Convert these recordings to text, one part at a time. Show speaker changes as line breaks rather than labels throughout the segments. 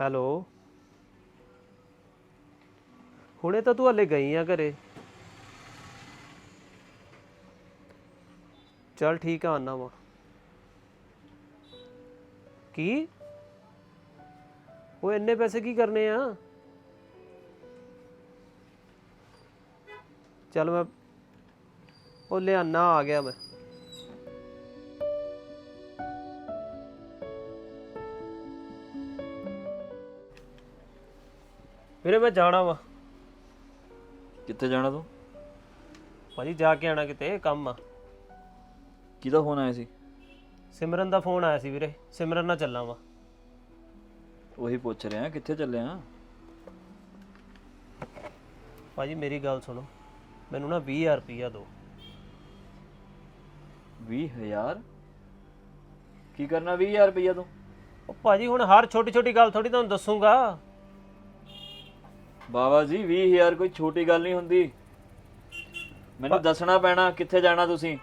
Hello ਹੁਣੇ ਤਾਂ ਤੂੰ ਹਲੇ ਗਈ ਆ ਘਰੇ ਚਲ ਠੀਕ ਆ ਆਨਾ ਵਾ ਕੀ ਉਹ ਇੰਨੇ ਪੈਸੇ ਕੀ ਕਰਨੇ ਆ ਚਲ ਮੈਂ ਉਹ ਲਿਆਨਾ ਆ ਗਿਆ ਮੈਂ ਵੀਰੇ ਮੈਂ ਜਾਣਾ ਵਾ।
ਕਿੱਥੇ ਜਾਣਾ ਤੂੰ?
ਭਾਜੀ ਜਾ ਕੇ ਆਣਾ ਕਿਤੇ ਕੰਮ ਆ।
ਕਿਹਦਾ ਫੋਨ ਆਇਆ ਸੀ?
ਸਿਮਰਨ ਦਾ ਫੋਨ ਆਇਆ ਸੀ ਵੀਰੇ ਸਿਮਰਨ ਨਾਲ ਚੱਲਾਂ ਵਾ।
ਉਹੀ ਪੁੱਛ ਰਿਹਾ ਕਿੱਥੇ ਚੱਲਿਆ?
ਭਾਜੀ ਮੇਰੀ ਗੱਲ ਸੁਣੋ ਮੈਨੂੰ ਨਾ 20000 ਰੁਪਈਆ ਦਿਓ।
20000 ਕੀ ਕਰਨਾ 20000 ਰੁਪਈਆ ਤੂੰ?
ਉਹ ਭਾਜੀ ਹੁਣ ਹਰ ਛੋਟੀ ਛੋਟੀ ਗੱਲ ਥੋੜੀ ਤੁਹਾਨੂੰ ਦੱਸੂਗਾ।
ਬਾਬਾ ਜੀ 20000 ਕੋਈ ਛੋਟੀ ਗੱਲ ਨਹੀਂ ਹੁੰਦੀ। ਮੈਨੂੰ ਦੱਸਣਾ ਪੈਣਾ ਕਿੱਥੇ ਜਾਣਾ ਤੁਸੀਂ?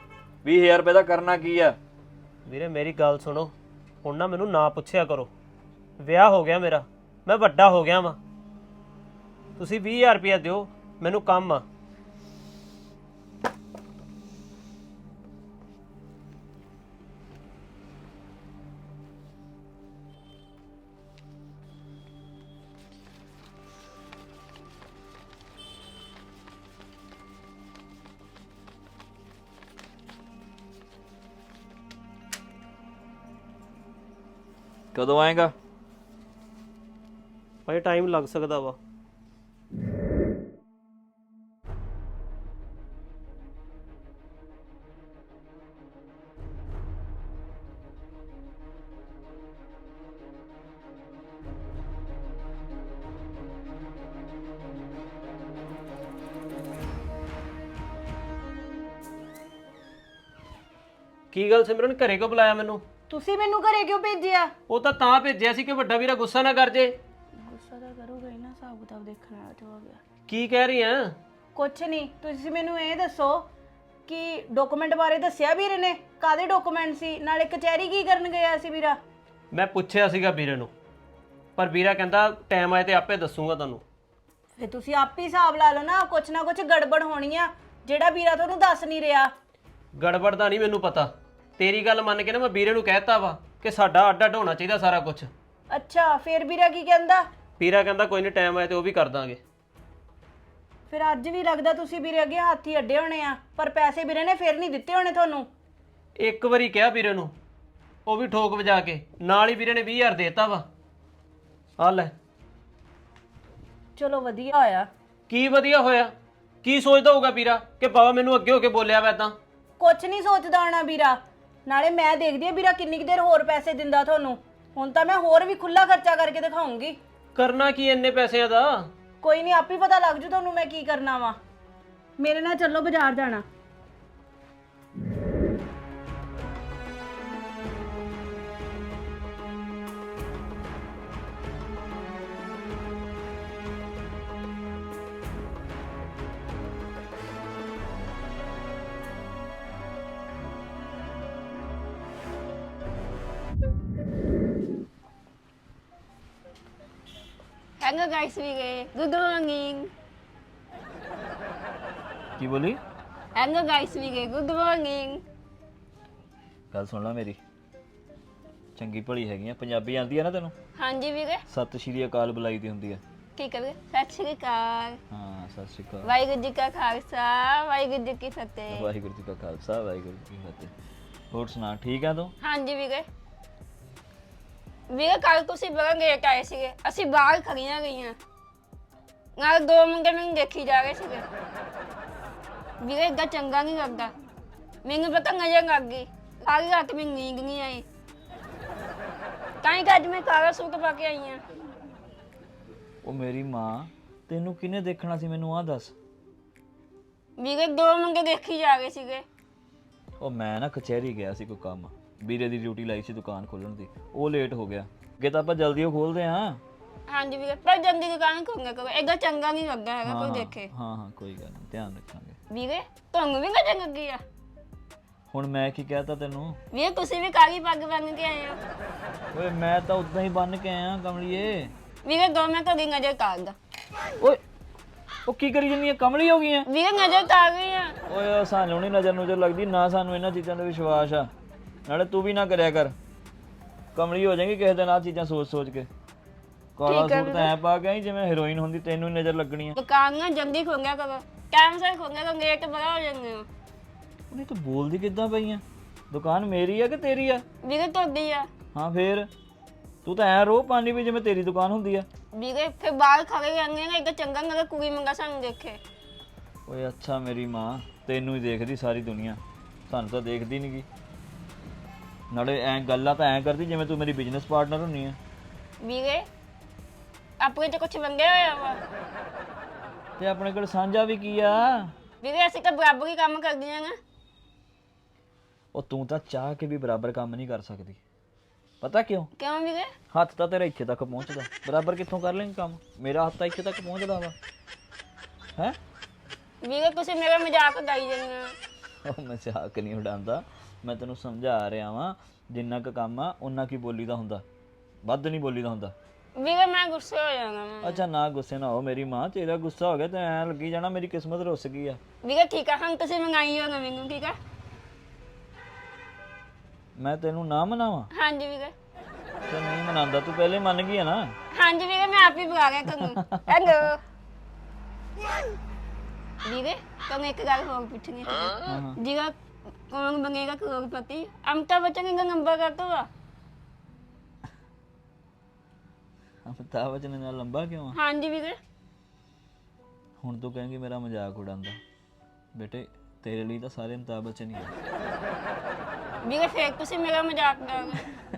20000 ਰੁਪਏ ਦਾ ਕਰਨਾ ਕੀ ਆ?
ਵੀਰੇ ਮੇਰੀ ਗੱਲ ਸੁਣੋ। ਹੁਣ ਨਾ ਮੈਨੂੰ ਨਾ ਪੁੱਛਿਆ ਕਰੋ। ਵਿਆਹ ਹੋ ਗਿਆ ਮੇਰਾ। ਮੈਂ ਵੱਡਾ ਹੋ ਗਿਆ ਵਾਂ। ਤੁਸੀਂ 20000 ਰੁਪਈਆ ਦਿਓ ਮੈਨੂੰ ਕੰਮ ਆ।
ਕਦੋਂ ਆਏਗਾ?
ਭਾਈ ਟਾਈਮ ਲੱਗ ਸਕਦਾ ਵਾ। ਕੀ ਗੱਲ ਸਿਮਰਨ ਘਰੇ ਕੋ ਬੁਲਾਇਆ ਮੈਨੂੰ?
ਤੁਸੀਂ ਮੈਨੂੰ ਘਰੇ ਕਿਉਂ ਭੇਜਿਆ?
ਉਹ ਤਾਂ ਤਾਂ ਭੇਜਿਆ ਸੀ ਕਿ ਵੱਡਾ ਵੀਰਾ ਗੁੱਸਾ ਨਾ ਕਰ ਜੇ।
ਗੁੱਸਾ ਤਾਂ ਕਰੂਗਾ ਹੀ ਨਾ ਹਿਸਾਬ ਕਿਤਾਬ ਦੇਖਣ ਵਾਲਾ ਤੇ ਹੋ ਗਿਆ।
ਕੀ ਕਹਿ ਰਹੀ ਆ?
ਕੁਛ ਨਹੀਂ ਤੁਸੀਂ ਮੈਨੂੰ ਇਹ ਦੱਸੋ ਕਿ ਡਾਕੂਮੈਂਟ ਬਾਰੇ ਦੱਸਿਆ ਵੀਰੇ ਨੇ? ਕਾਦੇ ਡਾਕੂਮੈਂਟ ਸੀ? ਨਾਲੇ ਕਚਹਿਰੀ ਕੀ ਕਰਨ ਗਿਆ ਸੀ ਵੀਰਾ?
ਮੈਂ ਪੁੱਛਿਆ ਸੀਗਾ ਵੀਰੇ ਨੂੰ ਪਰ ਵੀਰਾ ਕਹਿੰਦਾ ਟਾਈਮ ਆਏ ਤੇ ਆਪੇ ਦੱਸੂਗਾ ਤੁਹਾਨੂੰ।
ਫੇ ਤੁਸੀਂ ਆਪ ਹੀ ਹਿਸਾਬ ਲਾ ਲਓ ਨਾ ਕੁਛ ਨਾ ਕੁਛ ਗੜਬੜ ਹੋਣੀ ਆ ਜਿਹੜਾ ਵੀਰਾ ਤੁਹਾਨੂੰ ਦੱਸ ਨਹੀਂ ਰਿਹਾ।
ਗੜਬੜ ਦਾ ਨਹੀਂ ਮੈਨੂੰ ਪਤਾ। ਤੇਰੀ ਗੱਲ ਮੰਨ ਕੇ ਨਾ ਮੈਂ ਵੀਰੇ ਨੂੰ ਕਹਿਤਾ ਵਾ ਕਿ ਸਾਡਾ ਅੱਡ ਅੱਡ ਹੋਣਾ ਚਾਹੀਦਾ ਸਾਰਾ ਕੁਝ
ਅੱਛਾ ਫਿਰ ਵੀਰਾ ਕੀ ਕਹਿੰਦਾ?
ਵੀਰਾ ਕਹਿੰਦਾ ਕੋਈ ਨਹੀਂ ਟਾਈਮ ਆਏ ਤੇ ਉਹ ਵੀ ਕਰ ਦਾਂਗੇ।
ਫਿਰ ਅੱਜ ਵੀ ਲੱਗਦਾ ਤੁਸੀਂ ਵੀਰੇ ਅੱਗੇ ਹੱਥੀ ਅੱਡੇ ਹੋਣੇ ਆ ਪਰ ਪੈਸੇ ਵੀਰੇ ਨੇ ਫਿਰ ਨਹੀਂ ਦਿੱਤੇ ਹੋਣੇ ਤੁਹਾਨੂੰ।
ਇੱਕ ਵਾਰੀ ਕਿਹਾ ਵੀਰੇ ਨੂੰ ਉਹ ਵੀ ਠੋਕ ਵਜਾ ਕੇ ਨਾਲ ਹੀ ਵੀਰੇ ਨੇ 20000 ਦੇਤਾ ਵਾ। ਆ ਲੈ।
ਚਲੋ ਵਧੀਆ ਹੋਇਆ।
ਕੀ ਵਧੀਆ ਹੋਇਆ? ਕੀ ਸੋਚਦਾ ਹੋਊਗਾ ਵੀਰਾ ਕਿ ਬਾਬਾ ਮੈਨੂੰ ਅੱਗੇ ਹੋ ਕੇ ਬੋਲਿਆ ਵਾ ਤਾਂ
ਕੁਛ ਨਹੀਂ ਸੋਚਦਾ ਹੋਣਾ ਵੀਰਾ। ਨਾਲੇ ਮੈਂ ਦੇਖਦੀ ਆ ਵੀਰਾ ਕਿੰਨੀ ਕੁ ਦੇਰ ਹੋਰ ਪੈਸੇ ਦਿੰਦਾ ਤੁਹਾਨੂੰ। ਹੁਣ ਤਾਂ ਮੈਂ ਹੋਰ ਵੀ ਖੁੱਲਾ ਖਰਚਾ ਕਰਕੇ ਦਿਖਾਉਂਗੀ।
ਕਰਨਾ ਕੀ ਇੰਨੇ ਪੈਸਿਆਂ ਦਾ?
ਕੋਈ ਨਹੀਂ ਆਪੇ ਪਤਾ ਲੱਗ ਜੂ ਤੁਹਾਨੂੰ ਮੈਂ ਕੀ ਕਰਨਾ ਵਾ। ਮੇਰੇ ਨਾਲ ਚੱਲੋ ਬਾਜ਼ਾਰ ਜਾਣਾ।
Hello guys, Wige. Good morning.
ਕੀ ਬੋਲੀ
Hello guys, Wige. Good morning.
ਗੱਲ ਸੁਣ ਲੈ ਮੇਰੀ ਚੰਗੀ ਭਲੀ ਹੈਗੀ ਆ ਪੰਜਾਬੀ ਆਂਦੀ ਆ ਨਾ ਤੈਨੂੰ
ਹਾਂਜੀ ਵੀਰੇ
ਸਤਿ ਸ਼੍ਰੀ ਅਕਾਲ ਬੁਲਾਈ ਦੀ ਹੁੰਦੀ ਆ
ਕੀ ਕਰੇ ਸਤਿ ਸ਼੍ਰੀ ਅਕਾਲ
ਹਾਂ ਸਤਿ ਸ਼੍ਰੀ ਅਕਾਲ
ਵਾਹਿਗੁਰੂ ਜੀ ਕਾ ਖਾਲਸਾ ਵਾਹਿਗੁਰੂ ਜੀ ਕੀ ਫਤਿਹ
ਵਾਹਿਗੁਰੂ ਜੀ ਕਾ ਖਾਲਸਾ ਵਾਹਿਗੁਰੂ ਜੀ ਕੀ ਫਤਿਹ ਹੋਰ ਸੁਣਾ ਠੀਕ ਆ ਤੂੰ?
ਹਾਂਜੀ ਵੀਰੇ ਵੀਰੇ ਕੱਲ ਤੁਸੀਂ ਬੜਾ ਲੇਟ ਆਏ ਸੀਗੇ। ਅਸੀਂ ਬਾਹਰ ਖੜੀਆਂ ਗਈਆਂ। ਨਾਲ ਦੋ ਮੁੰਡੇ ਮੈਨੂੰ ਦੇਖੀ ਜਾ ਰਹੇ ਸੀਗੇ। ਵੀਰੇ ਏਦਾਂ ਚੰਗਾ ਨਹੀਂ ਲੱਗਦਾ। ਮੈਨੂੰ ਪਤਾ ਨਜ਼ਰ ਲੱਗ ਗਈ। ਸਾਰੀ ਰਾਤ ਮੈਨੂੰ ਨੀਂਦ ਨਹੀਂ ਆਈ। ਤਾਂ ਹੀ ਤਾਂ ਅੱਜ ਮੈਂ ਕਾਲਾ ਸੂਟ ਪਾ ਕੇ ਆਈ ਹਾਂ।
ਉਹ ਮੇਰੀ ਮਾਂ ਤੈਨੂੰ ਕਿਹਨੇ ਦੇਖਣਾ ਸੀ ਮੈਨੂੰ ਆਹ ਦੱਸ?
ਵੀਰੇ ਦੋ ਮੁੰਡੇ ਦੇਖੀ ਜਾ ਰਹੇ ਸੀਗੇ।
ਉਹ ਮੈਂ ਨਾ ਕਚਹਿਰੀ ਗਿਆ ਸੀ ਕੋਈ ਕੰਮ। ਵੀਰੇ ਦੀ ਡਿਊਟੀ ਲਾਈ ਸੀ ਦੁਕਾਨ ਖੋਲਣ ਦੀ। ਉਹ ਲੇਟ ਹੋ ਗਿਆ। ਅੱਗੇ ਤਾਂ ਆਪਾਂ ਜਲਦੀ ਉਹ ਖੋਲਦੇ ਆਂ
ਹਾਂਜੀ ਵੀਰੇ ਪਰ ਜੰਦੀ ਦੁਕਾਨ ਖੋਲਣਾ ਕਰੋ ਏਦਾਂ ਚੰਗਾ ਨਹੀਂ ਲੱਗਦਾ ਹੈਗਾ ਕੋਈ
ਹਾਂ,
ਦੇਖੇ।
ਹਾਂ ਹਾਂ ਕੋਈ ਗੱਲ ਨਹੀਂ ਧਿਆਨ ਰੱਖਾਂਗੇ।
ਵੀਰੇ ਤੁਹਾਨੂੰ ਵੀ ਨਾ ਚੰਗਾ ਲੱਗੀ ਆ?
ਹੁਣ ਮੈਂ ਕੀ ਕਹਿਤਾ ਤੈਨੂੰ?
ਵੀਰੇ ਤੁਸੀਂ ਵੀ ਕਾਲੀ ਪੱਗ ਬੰਨ ਕੇ ਆਏ ਹੋ।
ਓਏ ਮੈਂ ਤਾਂ ਉਦਾਂ ਹੀ ਬੰਨ ਕੇ ਆਇਆ ਕਮਲੀਏ।
ਵੀਰੇ ਦੋ ਮੈਂ ਕਦੀ ਨਜ਼ਰ ਕਰਦਾ
ਓਏ ਉਹ ਕੀ ਕਰੀ ਜੰਨੀ ਕਮਲੀ ਹੋ ਗਈ ਐ
ਵੀਰੇ ਨਜ਼ਰ ਕਰ ਰਹੀ ਆ।
ਓਏ ਉਹ ਸਾਨੂੰ ਨਹੀਂ ਨਜ਼ਰ ਨੁਜ਼ਰ ਲੱਗਦੀ ਨਾ ਸਾਨੂੰ ਇਹਨਾਂ ਚੀਜ਼ਾਂ ਤੇ ਵਿਸ਼ਵਾਸ ਆ। ਨਾਲੇ ਤੂੰ ਵੀ ਨਾ ਕਰਿਆ ਕਰ। ਕਮਲੀ ਹੋ ਜਾਏਗੀ ਕਿਸੇ ਦਿਨ ਆ ਚੀਜ਼ਾਂ ਸੋਚ ਸੋਚ ਕੇ। ਕਾਲਾ ਸੂਟ ਤਾਂ ਐ ਪਾ ਆਈ ਜਿਵੇਂ ਹੀਰੋਇਨ ਹੁੰਦੀ ਤੈਨੂੰ ਹੀ ਨਜ਼ਰ ਲੱਗਣੀ ਆ।
ਦੁਕਾਨ ਨਾ ਜਲਦੀ ਖੋਲਿਆ ਕਰੋ। ਟਾਈਮ ਸਿਰ ਖੋਲਿਆ ਕਰੋ ਲੇਟ ਬੜਾ ਹੋ ਜਾਂਦੇ ਹੋ
ਉਹਨੇ ਤੂੰ ਬੋਲਦੀ ਕਿੱਦਾਂ ਪਈ ਆ? ਦੁਕਾਨ ਮੇਰੀ ਆ ਕਿ ਤੇਰੀ ਆ?
ਵੀਰੇ ਤੁਹਾਡੀ ਆ।
ਹਾਂ ਫੇਰ? ਤੂੰ ਤਾਂ ਐ ਰੋ ਪਾਣੀ ਵੀ ਜਿਵੇਂ ਤੇਰੀ ਦੁਕਾਨ ਹੁੰਦੀ ਆ।
ਵੀਰੇ ਫਿਰ ਬਾਹਰ ਖੜੇ ਰਹਿੰਦੇ ਨੇ ਇੱਕ ਚੰਗਾ ਨਗਾ ਕੁੜੀ ਮੰਗਾ ਸਾਨੂੰ ਦੇਖੇ।
ਓਏ ਅੱਛਾ ਮੇਰੀ ਮਾਂ ਤੈਨੂੰ ਹੀ ਦੇਖਦੀ ਸਾਰੀ ਦੁਨੀਆ। ਸਾਨੂੰ ਤਾਂ ਦੇਖਦੀ ਨੀ ਗੀ ਨਾਲੇ ਐ ਗੱਲਾਂ ਤਾਂ ਐ ਕਰਦੀ ਜਿਵੇਂ ਤੂੰ ਮੇਰੀ ਬਿਜ਼ਨਸ ਪਾਰਟਨਰ ਹੁੰਨੀ ਆ।
ਵੀਰੇ ਆਪਣੇ ਤੇ ਕੁਝ ਮੰਗਿਆ ਹੋਇਆ ਵਾ?
ਤੇ ਆਪਣੇ ਕੋਲ ਸਾਂਝਾ ਵੀ ਕੀ ਆ?
ਵੀਰੇ ਅਸੀਂ ਤਾਂ ਬਰਾਬਰ ਹੀ ਕੰਮ ਕਰਦੀਆਂ ਨਾ
ਉਹ ਤੂੰ ਤਾਂ ਚਾਹ ਕੇ ਵੀ ਬਰਾਬਰ ਕੰਮ ਨਹੀਂ ਕਰ ਸਕਦੀ। ਪਤਾ ਕਿਉਂ?
ਕਿਉਂ ਵੀਰੇ?
ਹੱਥ ਤਾਂ ਤੇਰਾ ਇੱਥੇ ਤੱਕ ਪਹੁੰਚਦਾ। ਬਰਾਬਰ ਕਿੱਥੋਂ ਕਰ ਲੇਂਗੇ ਕੰਮ? ਮੇਰਾ ਹੱਥ ਤਾਂ ਇੱਥੇ ਤੱਕ ਪਹੁੰਚਦਾ ਵਾ। ਹੈ?
ਵੀਰੇ ਤੁਸੀਂ ਮੇਰਾ ਮਜ਼ਾਕ ਉਡਾਈ ਜਾਂਦੇ ਹੋ।
ਉਹ ਮਜ਼ਾਕ ਨਹੀਂ ਉਡਾਉਂਦਾ। ਮੈਂ ਤੈਨੂੰ ਸਮਝਾ ਰਿਹਾ ਵਾਂ ਜਿੰਨਾ ਕੁ ਕੰਮ ਆ ਉਹਨਾਂ ਕੀ ਬੋਲੀਦਾ ਹੁੰਦਾ। ਵੱਧ ਨਹੀਂ ਬੋਲੀਦਾ ਹੁੰਦਾ।
ਵੀਰੇ ਮੈਂ ਗੁੱਸੇ ਹੋ ਜਾਣਾ ਮੈਂ
ਅੱਛਾ ਨਾ ਗੁੱਸੇ ਨਾ ਹੋ ਮੇਰੀ ਮਾਂ ਤੇਰਾ ਗੁੱਸਾ ਹੋ ਗਿਆ ਤੇ ਐ ਲੱਗੀ ਜਾਣਾ ਮੇਰੀ ਕਿਸਮਤ ਰੁੱਸ ਗਈ ਆ।
ਵੀਰੇ ਠੀਕ ਆ ਹੁਣ ਤੁਸੀਂ ਮੰਗਾਈ ਹੋ ਮੈਨੂੰ ਠੀਕ ਆ?
ਮੈਂ ਤੈਨੂੰ ਨਾ ਮਨਾਵਾਂ?
ਹਾਂਜੀ ਵੀਰੇ।
ਤੇ ਨਹੀਂ ਮਨਾਉਂਦਾ ਤੂੰ ਪਹਿਲੇ ਮੰਨ ਗਈ ਆ ਨਾ?
ਹਾਂਜੀ ਵੀਰੇ ਮੈਂ ਆਪ ਹੀ ਬੁਲਾ ਗਿਆ ਤੁਹਾਨੂੰ। ਹੈਲੋ। ਵੀਰੇ ਤੁਹਾਨੂੰ ਇੱਕ ਗੱਲ ਹੋਰ ਪੁੱਛਣੀ ਸੀ।
ਹਾਂ ਹਾਂ
ਜੀਗਾ ਕੌਣ ਬਣੇਗਾ ਕਰੋੜਪਤੀ ਅਮਤਾ ਬਚਨ ਦਾ ਨੰਬਰ ਕਰ ਦੋ
ਅਮਿਤਾਭ ਬਚਨ ਨਾਲ ਲੰਬਾ ਕਿਉਂ ਆ
ਹਾਂਜੀ ਵੀਰੇ
ਹੁਣ ਤੂੰ ਕਹੇਂਗੀ ਮੇਰਾ ਮਜ਼ਾਕ ਉਡਾਉਂਦਾ ਬੇਟੇ ਤੇਰੇ ਲਈ ਤਾਂ ਸਾਰੇ ਅਮਿਤਾਭ ਬਚਨ ਹੀ ਆ
ਵੀਰੇ ਫੇਰ ਤੁਸੀਂ ਮੇਰਾ ਮਜ਼ਾਕ ਕਰ ਰਹੇ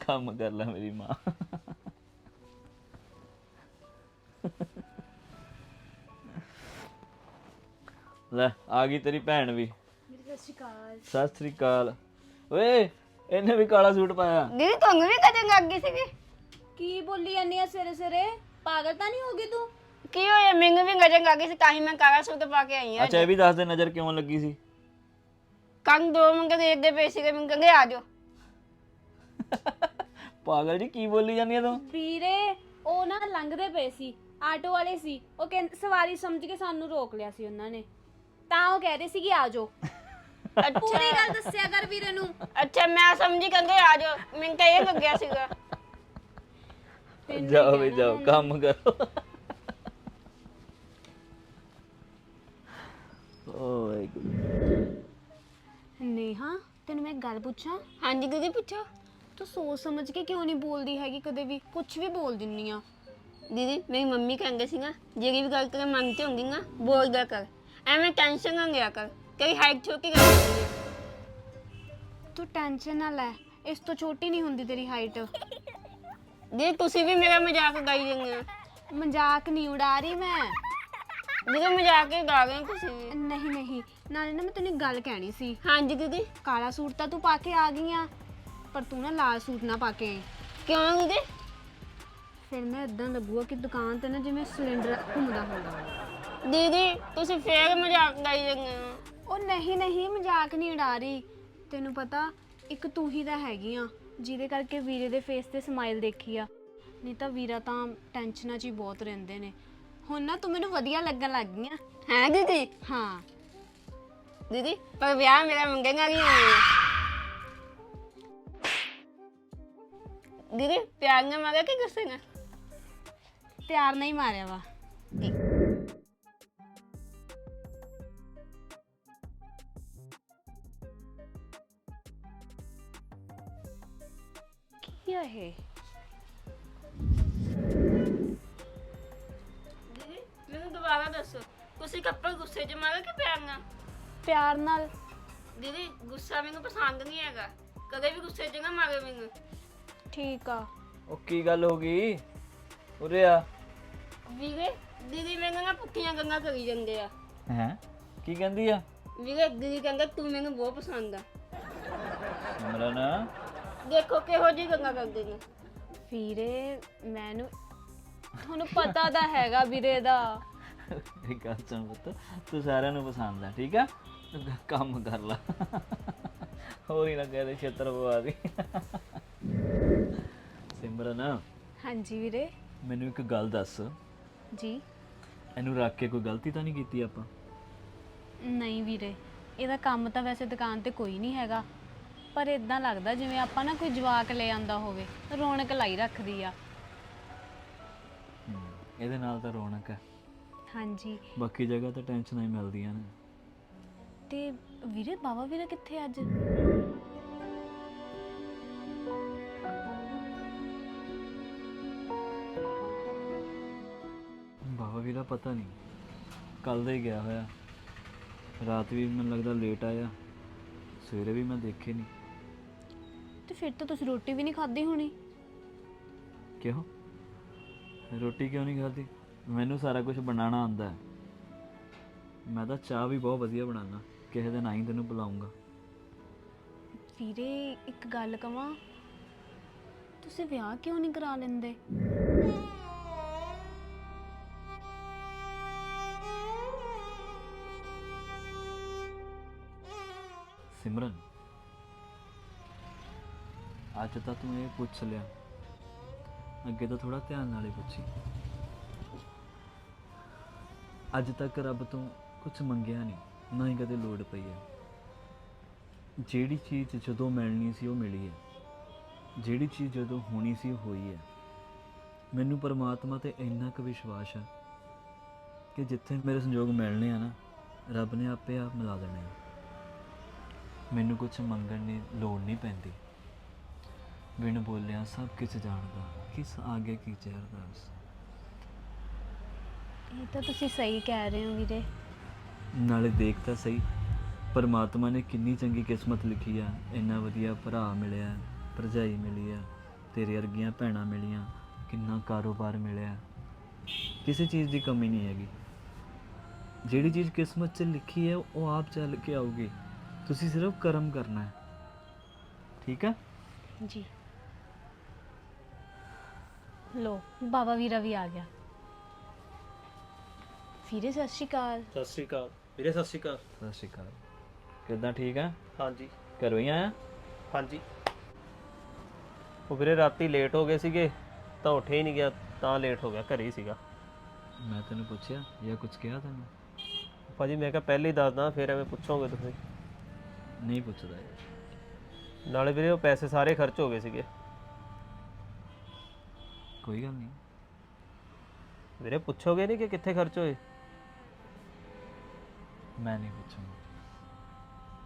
ਕੰਮ ਕਰ ਲੈ ਮੇਰੀ ਮਾਂ ਲੈ ਆ ਗਈ ਤੇਰੀ ਭੈਣ ਵੀ ਸਤਿ ਸ਼੍ਰੀ ਅਕਾਲ। ਸਤਿ ਸ਼੍ਰੀ ਅਕਾਲ। ਓਏ ਇਹਨੇ ਵੀ ਕਾਲਾ ਸੂਟ ਪਾਇਆ।
ਦੀਦੀ ਤੁਹਾਨੂੰ ਵੀ ਕਦੇ ਲੱਗ ਗਈ ਸੀਗੀ?
ਕੀ ਬੋਲੀ ਜਾਂਦੀ ਆ ਸਵੇਰੇ ਸਵੇਰੇ ਪਾਗਲ ਤਾਂ ਨਹੀਂ ਹੋ ਗਈ ਤੂੰ?
ਕੀ ਹੋਇਆ? ਮੈਨੂੰ ਵੀ ਗਜਨ ਲੱਗ ਗਈ ਸੀ ਤਾਂ ਹੀ ਮੈਂ ਕਾਲਾ ਸੂਟ ਪਾ ਕੇ ਆਈ ਹਾਂ
ਅੱਛਾ ਇਹ ਵੀ ਦੱਸ ਦੇ ਨਜ਼ਰ ਕਿਉਂ ਲੱਗੀ ਸੀ?
ਕੰਨ ਦੋ ਮੰਗੇ ਦੇਖਦੇ ਪਏ ਸੀਗੇ ਮੈਨੂੰ ਕਹਿੰਦੇ ਆ ਜਾਓ।
ਪਾਗਲ ਜੀ ਕੀ ਬੋਲੀ ਜਾਂਦੀ ਆ ਤੂੰ?
ਵੀਰੇ ਉਹ ਨਾ ਲੰਘਦੇ ਪਏ ਸੀ ਆਟੋ ਵਾਲੇ ਸੀ। ਉਹ ਕਹਿੰਦੇ ਸਵਾਰੀ ਸਮਝ ਕੇ ਸਾਨੂੰ ਰੋਕ ਲਿਆ ਸੀ ਉਹਨਾਂ ਨੇ। ਤਾਂ ਉਹ ਕਹਿ ਰਹੇ ਸੀ ਕਿ ਆ ਜਾਓ। ਪੂਰੀ ਗੱਲ ਦੱਸਿਆ ਕਰ ਵੀਰੇ ਨੂੰ।
ਅੱਛਾ ਮੈਂ ਸਮਝੀ ਕਹਿੰਦੇ ਆ ਜਾਓ। ਮੈਨੂੰ ਤਾਂ ਇਹ ਲੱਗਿਆ ਸੀਗਾ।
ਜਾਓ ਵੀ ਜਾਓ ਕੰਮ ਕਰੋ। ਓਏ
ਨੇਹਾ ਤੈਨੂੰ ਮੈਂ ਇੱਕ ਗੱਲ ਪੁੱਛਾਂ?
ਹਾਂਜੀ ਦੀਦੀ ਪੁੱਛੋ।
ਤੂੰ ਸੋਚ ਸਮਝ ਕੇ ਕਿਉਂ ਨਹੀਂ ਬੋਲਦੀ ਹੈਗੀ ਕਦੇ ਵੀ? ਕੁਝ ਵੀ ਬੋਲ ਦਿੰਨੀ ਆ।
ਦੀਦੀ ਮੇਰੀ ਮੰਮੀ ਕਹਿੰਦੇ ਸੀ ਨਾ ਜਿਹੜੀ ਵੀ ਗੱਲ ਤੇਰੇ ਮਨ 'ਚ ਹੁੰਦੀ ਨਾ ਬੋਲ ਦਿਆ ਕਰ। ਐਵੇਂ ਟੈਨਸ਼ਨ ਨਾ ਲਿਆ ਕਰ। ਤੇਰੀ ਹਾਈਟ ਛੋਟੀ ਕਰ ਦਿੰਦੀ ਹੈ।
ਤੂੰ ਟੈਨਸ਼ਨ ਨਾ ਲੈ ਇਸ ਤੋਂ ਛੋਟੀ ਨਹੀਂ ਹੁੰਦੀ ਤੇਰੀ ਹਾਈਟ
ਦੀਦੀ ਤੁਸੀਂ ਵੀ ਮੇਰਾ ਮਜ਼ਾਕ ਉਡਾਈ ਜਾਂਦੇ ਹੋ।
ਮਜ਼ਾਕ ਨਹੀਂ ਉਡਾ ਰਹੀ ਮੈਂ।
ਦੀਦੀ ਮਜ਼ਾਕ ਹੀ ਉਡਾ ਹੋ ਤੁਸੀਂ। ਵੀ
ਨਹੀਂ ਨਹੀਂ ਨਾਲੇ ਨਾ ਮੈਂ ਤੈਨੂੰ ਇੱਕ ਗੱਲ ਕਹਿਣੀ ਸੀ।
ਹਾਂਜੀ ਦੀਦੀ।
ਕਾਲਾ ਸੂਟ ਤਾਂ ਤੂੰ ਪਾ ਕੇ ਆ ਗਈ ਆ ਪਰ ਤੂੰ ਨਾ ਲਾਲ ਸੂਟ ਨਾ ਪਾ ਕੇ ਆਈ।
ਕਿਉਂ ਦੀਦੀ?
ਫਿਰ ਮੈਂ ਇਦਾਂ ਲੱਗੂਗਾ ਕਿ ਦੁਕਾਨ ਤੇ ਨਾ ਜਿਵੇਂ ਸਿਲੰਡਰ ਘੁੰਮਦਾ ਹੁੰਦਾ।
ਦੀਦੀ ਤੁਸੀਂ ਫੇਰ ਮਜ਼ਾਕ ਉਡਾਈ ਜਾਂਦੇ ਹੋ।
ਉਹ ਨਹੀਂ ਨਹੀਂ ਮਜ਼ਾਕ ਨਹੀਂ ਉਡਾ ਰਹੀ ਤੈਨੂੰ ਪਤਾ ਇੱਕ ਤੂੰ ਹੀ ਤਾਂ ਹੈਗੀ ਆ ਜਿਹਦੇ ਕਰਕੇ ਵੀਰੇ ਦੇ ਫੇਸ ਤੇ ਸਮਾਈਲ ਦੇਖੀ ਆ। ਨਹੀਂ ਤਾਂ ਵੀਰਾ ਤਾਂ ਟੈਨਸ਼ਨਾਂ 'ਚ ਹੀ ਬਹੁਤ ਰਹਿੰਦੇ ਨੇ। ਹੁਣ ਨਾ ਤੂੰ ਮੈਨੂੰ ਵਧੀਆ ਲੱਗਣ ਲੱਗ ਗਈ ਆ।
ਹੈ ਦੀਦੀ?
ਹਾਂ।
ਦੀਦੀ ਪਰ ਵਿਆਹ ਮੇਰਾ ਮੰਗੇਗਾ ਨਹੀਂ ਹੋਣਾ ਦੀਦੀ ਪਿਆਰ ਨਾਲ ਮਾਰਿਆ ਕਿ ਗੁੱਸੇ ਨਾਲ?
ਪਿਆਰ ਨਹੀਂ ਮਾਰਿਆ ਵਾ। ਕੀ ਆ ਇਹ?
ਦੀਦੀ ਮੈਨੂੰ ਦੁਬਾਰਾ ਦੱਸੋ। ਤੁਸੀਂ ਕੱਪੜ ਗੁੱਸੇ 'ਚ ਮਾਰਿਆ ਕਿ ਪਿਆਰ ਨਾਲ?
ਪਿਆਰ ਨਾਲ।
ਦੀਦੀ ਗੁੱਸਾ ਮੈਨੂੰ ਪਸੰਦ ਨਹੀਂ ਹੈਗਾ। ਕਦੇ ਵੀ ਗੁੱਸੇ 'ਚ ਨਾ ਮਾਰਿਓ ਮੈਨੂੰ।
ਠੀਕ ਆ।
ਉਹ ਕੀ ਗੱਲ ਹੋ ਗਈ? ਉਰੇ ਆ।
ਵੀਰੇ ਦੀਦੀ ਮੈਨੂੰ ਨਾ ਪੁੱਠੀਆਂ ਗੱਲਾਂ ਕਰੀ ਜਾਂਦੇ ਆ।
ਹੈ? ਕੀ ਕਹਿੰਦੀ ਆ?
ਵੀਰੇ ਦੀਦੀ ਕਹਿੰਦਾ ਤੂੰ ਮੈਨੂੰ ਬਹੁਤ ਪਸੰਦ ਆ।
ਸਿਮਰਨ?
ਦੇਖੋ ਕਿਹੋ ਜਿਹੀ ਗੱਲਾਂ ਕਰਦੇ ਨੇ।
ਵੀਰੇ ਮੈਨੂੰ ਤੁਹਾਨੂੰ ਪਤਾ ਤਾਂ ਹੈਗਾ ਵੀਰੇ ਦਾ।
ਇੱਕ ਗੱਲ ਸੁਣ ਪੁੱਤ ਤੂੰ ਸਾਰਿਆਂ ਨੂੰ ਪਸੰਦ ਆ ਠੀਕ ਆ? ਤੂੰ ਕ- ਕੰਮ ਕਰ ਲੈ। ਹੋਰ ਹੀ ਨਾ ਕਹਦੇ ਛੇਤਰ ਪਵਾ ਦੀ। ਸਿਮਰਨ।
ਹਾਂਜੀ ਵੀਰੇ।
ਮੈਨੂੰ ਇੱਕ ਗੱਲ ਦੱਸ।
ਜੀ।
ਇਹਨੂੰ ਰੱਖ ਕੇ ਕੋਈ ਗਲਤੀ ਤਾਂ ਨਹੀਂ ਕੀਤੀ ਆਪਾਂ?
ਨਹੀਂ ਵੀਰੇ ਇਹਦਾ ਕੰਮ ਤਾਂ ਵੈਸੇ ਦੁਕਾਨ ਤੇ ਕੋਈ ਨਹੀਂ ਹੈਗਾ। ਪਰ ਇਦਾਂ ਲੱਗਦਾ ਜਿਵੇਂ ਆਪਾਂ ਨਾ ਕੋਈ ਜਵਾਕ ਲੈ ਆਂਦਾ ਹੋਵੇ ਰੌਣਕ ਲਾਈ ਰੱਖਦੀ ਆ।
ਹਮ, ਇਹਦੇ ਨਾਲ ਤਾਂ ਰੌਣਕ ਹੈ।
ਹਾਂਜੀ।
ਬਾਕੀ ਜਗ੍ਹਾ ਤਾਂ ਟੈਨਸ਼ਨਾਂ ਹੀ ਮਿਲਦੀਆਂ ਨੇ।
ਤੇ ਵੀਰੇ ਬਾਬਾ ਵੀਰਾ ਕਿੱਥੇ ਅੱਜ?
ਬਾਬਾ ਵੀਰਾ ਪਤਾ ਨਹੀਂ ਕੱਲ ਦਾ ਹੀ ਗਿਆ ਹੋਇਆ। ਰਾਤ ਵੀ ਮੈਨੂੰ ਲੱਗਦਾ ਲੇਟ ਆਇਆ। ਸਵੇਰੇ ਵੀ ਮੈਂ ਦੇਖੇ ਨਹੀਂ।
ਤੇ ਫਿਰ ਤਾਂ ਤੁਸੀਂ ਰੋਟੀ ਵੀ ਨਹੀਂ ਖਾਧੀ ਹੋਣੀ।
ਕਿਉਂ? ਰੋਟੀ ਕਿਉਂ ਨਹੀਂ ਖਾਧੀ? ਮੈਨੂੰ ਸਾਰਾ ਕੁਝ ਬਣਾਉਣਾ ਆਉਂਦਾ ਹੈ। ਮੈਂ ਤਾਂ ਚਾਹ ਵੀ ਬਹੁਤ ਵਧੀਆ ਬਣਾਉਣਾ ਕਿਸੇ ਦਿਨ ਆਈ ਤੈਨੂੰ ਬੁਲਾਉਂਗਾ।
ਵੀਰੇ ਇੱਕ ਗੱਲ ਕਵਾਂ। ਤੁਸੀਂ ਵਿਆਹ ਕਿਉਂ ਨਹੀਂ ਕਰਾ ਲੈਂਦੇ?
ਸਿਮਰਨ ਅੱਜ ਤਾਂ ਤੂੰ ਇਹ ਪੁੱਛ ਲਿਆ। ਅੱਗੇ ਤਾਂ ਥੋੜਾ ਧਿਆਨ ਨਾਲ ਹੀ ਪੁੱਛੀ। ਅੱਜ ਤੱਕ ਰੱਬ ਤੋਂ ਕੁਝ ਮੰਗਿਆ ਨਹੀਂ, ਨਾ ਹੀ ਕਦੇ ਲੋੜ ਪਈ ਹੈ। ਜਿਹੜੀ ਚੀਜ਼ ਜਦੋਂ ਮਿਲਣੀ ਸੀ ਉਹ ਮਿਲੀ ਹੈ। ਜਿਹੜੀ ਚੀਜ਼ ਜਦੋਂ ਹੋਣੀ ਸੀ ਉਹ ਹੋਈ ਹੈ। ਮੈਨੂੰ ਪਰਮਾਤਮਾ ਤੇ ਇੰਨਾ ਕੁ ਵਿਸ਼ਵਾਸ ਹੈ ਕਿ ਜਿੱਥੇ ਮੇਰੇ ਸੰਯੋਗ ਮਿਲਣੇ ਆ ਨਾ, ਰੱਬ ਨੇ ਆਪੇ ਆਪ ਮਿਲਾ ਦੇਣੇ ਆ। ਮੈਨੂੰ ਕੁਝ ਮੰਗਣ ਦੀ ਲੋੜ ਨਹੀਂ ਪੈਂਦੀ। ਬਿਨ ਬੋਲਿਆ ਸਭ ਕੁਝ ਜਾਣਦਾ ਕਿਸ ਆਗੇ ਕੀ ਚਿਹਰਦਾ
ਇਹ ਤਾਂ ਤੁਸੀਂ ਸਹੀ ਕਹਿ ਰਹੇ ਹੋ ਵੀਰੇ।
ਨਾਲੇ ਦੇਖ ਤਾਂ ਸਹੀ ਪਰਮਾਤਮਾ ਨੇ ਕਿੰਨੀ ਚੰਗੀ ਕਿਸਮਤ ਲਿਖੀ ਆ ਇੰਨਾ ਵਧੀਆ ਭਰਾ ਮਿਲਿਆ ਭਰਜਾਈ ਮਿਲੀ ਆ ਤੇਰੇ ਵਰਗੀਆਂ ਭੈਣਾਂ ਮਿਲੀਆਂ ਕਿੰਨਾ ਕਾਰੋਬਾਰ ਮਿਲਿਆ। ਕਿਸੇ ਚੀਜ਼ ਦੀ ਕਮੀ ਨਹੀਂ ਹੈਗੀ। ਜਿਹੜੀ ਚੀਜ਼ ਕਿਸਮਤ 'ਚ ਲਿਖੀ ਹੈ ਉਹ ਆਪ ਚੱਲ ਕੇ ਆਊਗੀ। ਤੁਸੀਂ ਸਿਰਫ ਕਰਮ ਕਰਨਾ ਹੈ। ਠੀਕ ਹੈ?
ਜੀ। ਲੋ ਬਾਬਾ ਵੀਰਾ ਵੀ ਆ ਗਿਆ। ਵੀਰੇ ਸਤਿ ਸ਼੍ਰੀ ਅਕਾਲ।
ਸਤਿ ਸ਼੍ਰੀ ਅਕਾਲ। ਵੀਰੇ ਸਤਿ ਸ਼੍ਰੀ ਅਕਾਲ।
ਸਤਿ ਸ਼੍ਰੀ ਅਕਾਲ। ਕਿੱਦਾਂ ਠੀਕ ਹੈ
ਹਾਂਜੀ।
ਘਰੋਂ ਹੀ ਆਇਆ?
ਹਾਂਜੀ। ਉਹ ਵੀਰੇ ਰਾਤੀ ਲੇਟ ਹੋ ਗਏ ਸੀਗੇ ਤਾਂ ਉੱਠੇ ਹੀ ਨਹੀਂ ਗਿਆ ਤਾਂ ਲੇਟ ਹੋ ਗਿਆ ਘਰੇ ਹੀ ਸੀਗਾ।
ਮੈਂ ਤੈਨੂੰ ਪੁੱਛਿਆ ਜਾਂ ਕੁਝ ਕਿਹਾ ਤੈਨੂੰ?
ਭਾਜੀ ਮੈਂ ਕਿਹਾ ਪਹਿਲੇ ਹੀ ਦੱਸਦਾ ਫਿਰ ਐਵੇਂ ਪੁੱਛੋਗੇ ਤੁਸੀਂ।
ਨਹੀਂ ਪੁੱਛਦਾ। ਯਾਰ
ਨਾਲੇ ਵੀਰੇ ਉਹ ਪੈਸੇ ਸਾਰੇ ਖਰਚ ਹੋ ਗਏ ਸੀਗੇ।
ਕੋਈ ਗੱਲ ਨਹੀਂ।
ਵੀਰੇ ਪੁੱਛੋਗੇ ਨਹੀਂ ਕਿ ਕਿੱਥੇ ਖਰਚ ਹੋਏ?
ਮੈਂ ਨਹੀਂ ਪੁੱਛੂੰਗਾ।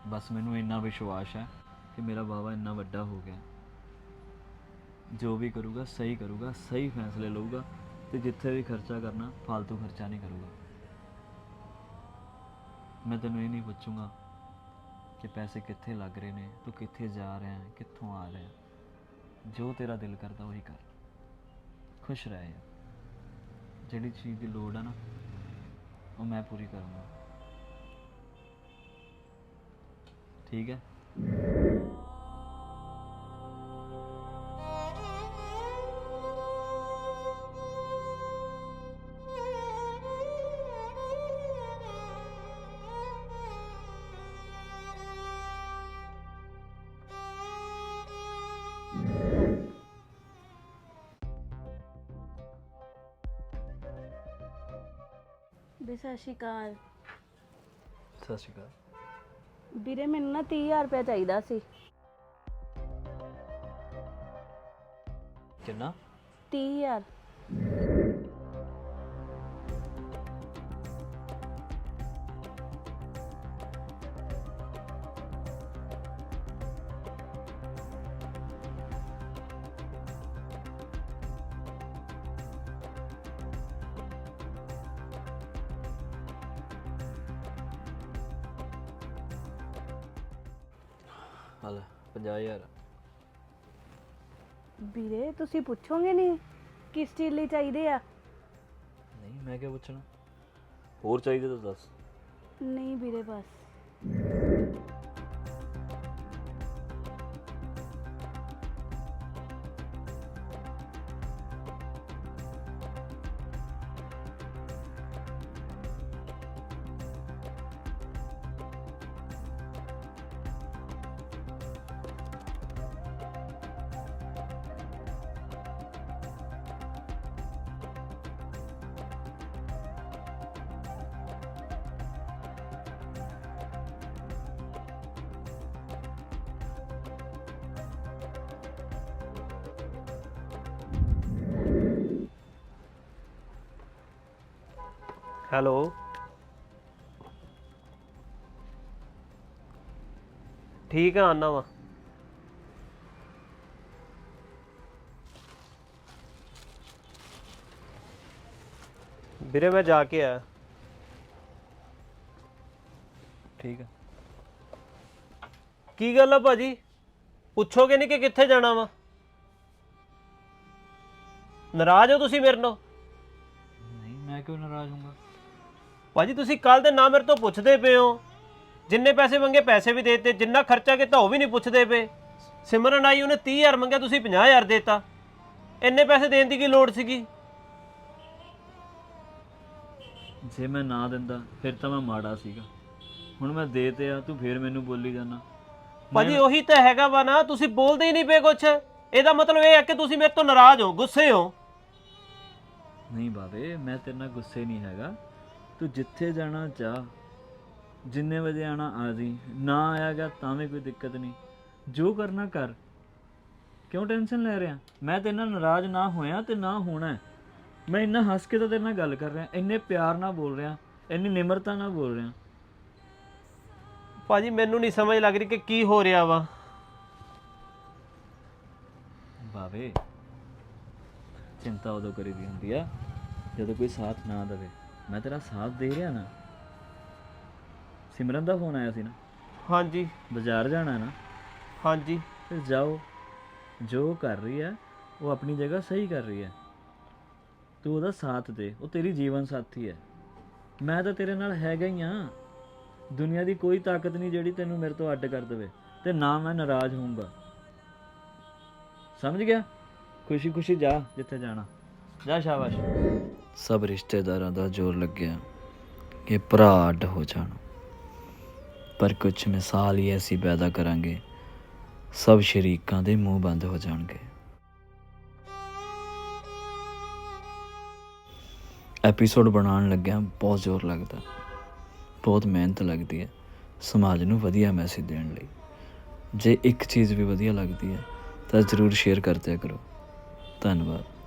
ਬਸ ਮੈਨੂੰ ਇੰਨਾ ਵਿਸ਼ਵਾਸ ਹੈ ਕਿ ਮੇਰਾ ਬਾਬਾ ਇੰਨਾ ਵੱਡਾ ਹੋ ਗਿਆ। ਜੋ ਵੀ ਕਰੂਗਾ ਸਹੀ ਕਰੂਗਾ ਸਹੀ ਫੈਸਲੇ ਲਊਗਾ ਤੇ ਜਿੱਥੇ ਵੀ ਖਰਚਾ ਕਰਨਾ ਫालतू ਖਰਚਾ ਨਹੀਂ ਕਰੂਗਾ। ਮੈਂ ਤੈਨੂੰ ਇਹ ਨਹੀਂ ਪੁੱਛੂੰਗਾ ਕਿ ਪੈਸੇ ਕਿੱਥੇ ਲੱਗ ਰਹੇ ਨੇ ਤੂੰ ਕਿੱਥੇ ਜਾ ਰਿਹਾ ਹੈ ਕਿੱਥੋਂ ਆ ਰਿਹਾ ਹੈ। ਜੋ ਤੇਰਾ ਦਿਲ ਕਰਦਾ ਉਹੀ ਕਰ। ਖੁਸ਼ ਰਹੇ ਜਿਹੜੀ ਚੀਜ਼ ਦੀ ਲੋੜ ਆ ਨਾ ਉਹ ਮੈਂ ਪੂਰੀ ਕਰੂੰਗਾ। ਠੀਕ ਹੈ?
ਸਤਿ ਸ਼੍ਰੀ ਅਕਾਲ
ਸਤਿ ਸ਼੍ਰੀ ਅਕਾਲ
ਵੀਰੇ ਮੈਨੂੰ ਨਾ 30000 ਰੁਪਏ ਚਾਹੀਦਾ ਸੀ।
ਕਿੰਨਾ?
30000
ਹਲ 50000
ਵੀਰੇ ਤੁਸੀਂ ਪੁੱਛੋਗੇ ਨਹੀਂ ਕਿਸ ਚੀਜ਼ ਲਈ ਚਾਹੀਦੇ ਆ?
ਨਹੀਂ ਮੈਂ ਕਿਹਾ ਪੁੱਛਣਾ? ਹੋਰ ਚਾਹੀਦੇ ਤਾਂ ਦੱਸ।
ਨਹੀਂ ਵੀਰੇ ਬਸ।
ਹੈਲੋ। ਠੀਕ ਆ ਆਨਾ ਵਾ। ਵੀਰੇ ਮੈਂ ਜਾ ਕੇ ਆਇਆ।
ਠੀਕ ਹੈ
ਕੀ ਗੱਲ ਆ ਭਾਜੀ? ਪੁੱਛੋਗੇ ਨਹੀਂ ਕਿ ਕਿੱਥੇ ਜਾਣਾ ਵਾ? ਨਾਰਾਜ਼ ਹੋ ਤੁਸੀਂ ਮੇਰੇ ਨਾਲ?
ਨਹੀਂ ਮੈਂ ਕਿਉਂ ਨਾਰਾਜ਼ ਹੋਊਂਗਾ?
ਭਾਜੀ ਤੁਸੀਂ ਕੱਲ ਦੇ ਨਾ ਮੇਰੇ ਤੋਂ ਪੁੱਛਦੇ ਪਏ ਹੋ। ਜਿੰਨੇ ਪੈਸੇ ਮੰਗੇ ਪੈਸੇ ਵੀ ਦੇਤੇ। ਜਿੰਨਾ ਖਰਚਾ ਕੀਤਾ ਉਹ ਵੀ ਨਹੀਂ ਪੁੱਛਦੇ ਪਏ। ਸਿਮਰਨ ਆਈ ਉਹਨੇ 30000 ਮੰਗਿਆ ਤੁਸੀਂ 50000 ਦੇਤਾ। ਇੰਨੇ ਪੈਸੇ ਦੇਣ ਦੀ ਕੀ ਲੋੜ ਸੀਗੀ?
ਜੇ ਮੈਂ ਨਾ ਦਿੰਦਾ ਫਿਰ ਤਾਂ ਮੈਂ ਮਾੜਾ ਸੀਗਾ। ਹੁਣ ਮੈਂ ਦੇ ਤੇ ਆ ਤੂੰ ਫੇਰ ਮੈਨੂੰ ਬੋਲੀ ਜਾਣਾ
ਭਾਜੀ ਉਹੀ ਤਾਂ ਹੈਗਾ ਵਾ ਨਾ ਤੁਸੀਂ ਬੋਲਦੇ ਹੀ ਨਹੀਂ ਪਏ ਕੁਛ। ਇਹਦਾ ਮਤਲਬ ਇਹ ਹੈ ਕਿ ਤੁਸੀਂ ਮੇਰੇ ਤੋਂ ਨਾਰਾਜ਼ ਹੋ ਗੁੱਸੇ ਹੋ।
ਨਹੀਂ ਬਾਬੇ ਮੈਂ ਤੇਰੇ ਨਾਲ ਗੁੱਸੇ ਨਹੀਂ ਹੈਗਾ। ਤੂੰ ਜਿੱਥੇ ਜਾਣਾ ਜਾ ਜਿੰਨੇ ਵਜੇ ਆਣਾ ਆ ਜੀ। ਨਾ ਆਇਆ ਗਿਆ ਤਾਂ ਵੀ ਕੋਈ ਦਿੱਕਤ ਨਹੀਂ। ਜੋ ਕਰਨਾ ਕਰ। ਕਿਉਂ ਟੈਨਸ਼ਨ ਲੈ ਰਿਹਾ? ਮੈਂ ਤੇਰੇ ਨਾਲ ਨਾਰਾਜ਼ ਨਾ ਹੋਇਆ ਤੇ ਨਾ ਹੋਣਾ। ਮੈਂ ਇੰਨਾ ਹੱਸ ਕੇ ਤਾਂ ਤੇਰੇ ਨਾਲ ਗੱਲ ਕਰ ਰਿਹਾ। ਇੰਨੇ ਪਿਆਰ ਨਾਲ ਬੋਲ ਰਿਹਾ। ਇੰਨੀ ਨਿਮਰਤਾ ਨਾਲ ਬੋਲ ਰਿਹਾ।
ਭਾਜੀ ਮੈਨੂੰ ਨਹੀਂ ਸਮਝ ਲੱਗ ਰਹੀ ਕਿ ਕੀ ਹੋ ਰਿਹਾ ਵਾ।
ਬਾਵੇ ਚਿੰਤਾ ਉਦੋਂ ਕਰੀਦੀ ਹੁੰਦੀ ਆ ਜਦੋਂ ਕੋਈ ਸਾਥ ਨਾ ਦੇਵੇ। ਮੈਂ ਤੇਰਾ ਸਾਥ ਦੇ ਰਿਹਾ ਨਾ। ਸਿਮਰਨ ਦਾ ਫੋਨ ਆਇਆ ਸੀ ਨਾ।
ਹਾਂਜੀ।
ਬਾਜ਼ਾਰ ਜਾਣਾ ਹੈ ਨਾ।
ਹਾਂਜੀ।
ਫਿਰ ਜਾਓ। ਜੋ ਕਰ ਰਹੀ ਹੈ ਉਹ ਆਪਣੀ ਜਗ੍ਹਾ ਸਹੀ ਕਰ ਰਹੀ ਹੈ। ਤੂੰ ਉਹਦਾ ਸਾਥ ਦੇ। ਉਹ ਤੇਰੀ ਜੀਵਨ ਸਾਥੀ ਹੈ। ਮੈਂ ਤਾਂ ਤੇਰੇ ਨਾਲ ਹੈਗਾ ਹੀ ਆ ਦੁਨੀਆ ਦੀ ਕੋਈ ਤਾਕਤ ਨਹੀਂ ਜਿਹੜੀ ਤੈਨੂੰ ਮੇਰੇ ਤੋਂ ਅੱਡ ਕਰ ਦੇਵੇ। ਤੇ ਨਾ ਮੈਂ ਨਾਰਾਜ਼ ਹੋਊਂਗਾ। ਸਮਝ ਗਿਆ? ਖੁਸ਼ੀ ਖੁਸ਼ੀ ਜਾ ਜਿੱਥੇ ਜਾਣਾ। ਜਾ ਸ਼ਾਬਾਸ਼। ਸਭ ਰਿਸ਼ਤੇਦਾਰਾਂ ਦਾ ਜ਼ੋਰ ਲੱਗਿਆ ਕਿ ਭਰਾ ਅੱਡ ਹੋ ਜਾਣ। ਪਰ ਕੁਝ ਮਿਸਾਲ ਹੀ ਐਸੀ ਪੈਦਾ ਕਰਾਂਗੇ, ਸਭ ਸ਼ਰੀਕਾਂ ਦੇ ਮੂੰਹ ਬੰਦ ਹੋ ਜਾਣਗੇ। ਐਪੀਸੋਡ ਬਣਾਉਣ ਲੱਗਿਆ ਬਹੁਤ ਜ਼ੋਰ ਲੱਗਦਾ, ਬਹੁਤ ਮਿਹਨਤ ਲੱਗਦੀ ਹੈ ਸਮਾਜ ਨੂੰ ਵਧੀਆ ਮੈਸੇਜ ਦੇਣ ਲਈ। ਜੇ ਇੱਕ ਚੀਜ਼ ਵੀ ਵਧੀਆ ਲੱਗਦੀ ਹੈ ਤਾਂ ਜ਼ਰੂਰ ਸ਼ੇਅਰ ਕਰਦਿਆ ਕਰੋ। ਧੰਨਵਾਦ।